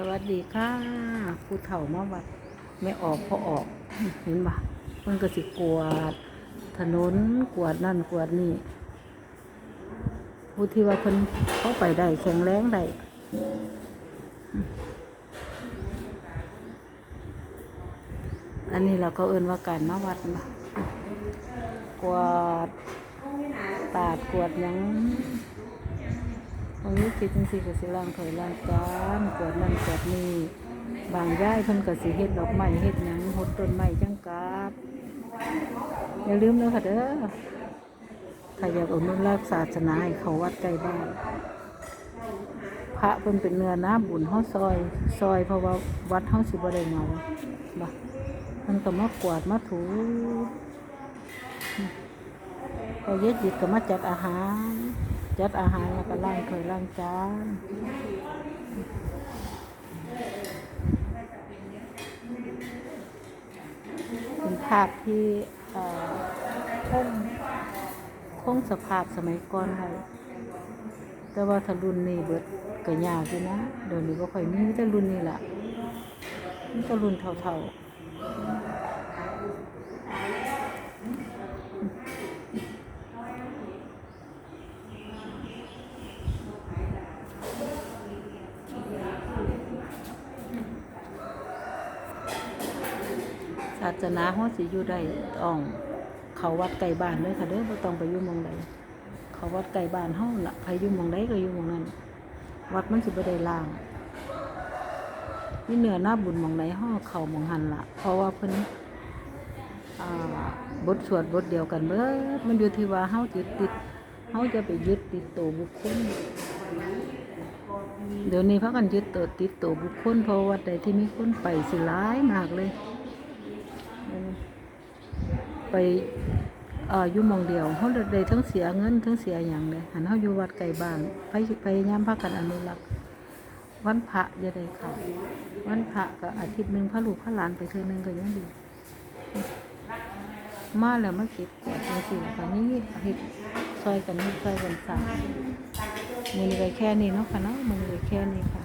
สวัสดีค่ะผู้เฒ่ามาวัดไม่ออกพอออกเห็นปะมันก็สิกวาดถนนกวาดนั่นกวาดนี่ผู้ที่ว่าเพิ่นเข้าไปได้แข็งแรงได้อันนี้เราก็เอิ้นว่าการมาวัดมากวาดตาดกวาดยัง ตรงนี้คิดจังซี่ก็สิล้างถ้วยล้างจานกวาดนั่นกวาดนี่บางย่ายเพิ่นก็สิเฮ็ดดอกไม้เฮ็ดหยังหดต้นไม้จังกาดอย่าลืมเด้อค่ะเด้อถ้าอยากอนุรักษ์ศาสนาให้เขาวัดใกล้บ้านพระเพิ่นเป็นเนื้อน้ำบุญเฮาซอย ซอยเพราะว่าวัดเฮาสิบ่ได้เมาบ่เพิ่นก็มากวาดมาถูก็เย็ดหยิบก็มาจัดอาหาร จัดอาหารแล้วก็ล้างถ้วยล้างจานเป็นภาพที่เอ่อคงคงสภาพสมัยก่อนค่ะแต่ว่าถ้ารุ่นนี้เบิดก็ยากอยู่นะเดี๋ยวนี้ก็ค่อยมีมีแต่รุ่นนี้ล่ะมีแต่รุ่นเท่าๆาสนาเฮาสิอยู่ได้ต้อง เขาวัดไกลบ้านเลยค่ะเด้อบ่ต้องไปอยู่มองใดเขาวัดไกลบ้านเฮาล่ะใครอยู่มองใดก็อยู่มองนั้น วัดมันสิบ่ได้ล่างมีเหนือหน้าบุญมองใดเฮาเขามองหันละเพราะว่าเพิ่นอ่าบทสวดบทเดียวกันเบิดมันอยู่ที่ว่าเฮาจิตติดเฮาจะไปยึดติดตัวบุคคลเดี๋ยวนี้พากันยึดตัวติดตัวบุคคลเพราะวัดใดที่มีคนไปสิหลายมากเลย ไปอ่ออยู่มองเดียวเขาได้ทั้งเสียเงินทั้งเสียอย่างเลยหันเขาอยู่วัดไกลบ้านไปพยายามพากันอนุรักษ์วันพระจะได้ค่ะวันพระก็อาทิตย์หนึ่งพระลูกพระหลานไปเทื่อหนึงก็ยังดี มาแล้วมาเก็บกวาดจังสิค่ะนี่เฮ็ดซอยกันนี่ซอยกันสามมือนี้ไปแค่นี้เนาะค่ะเนาะมือนี้ไปแค่นี้ค่ะ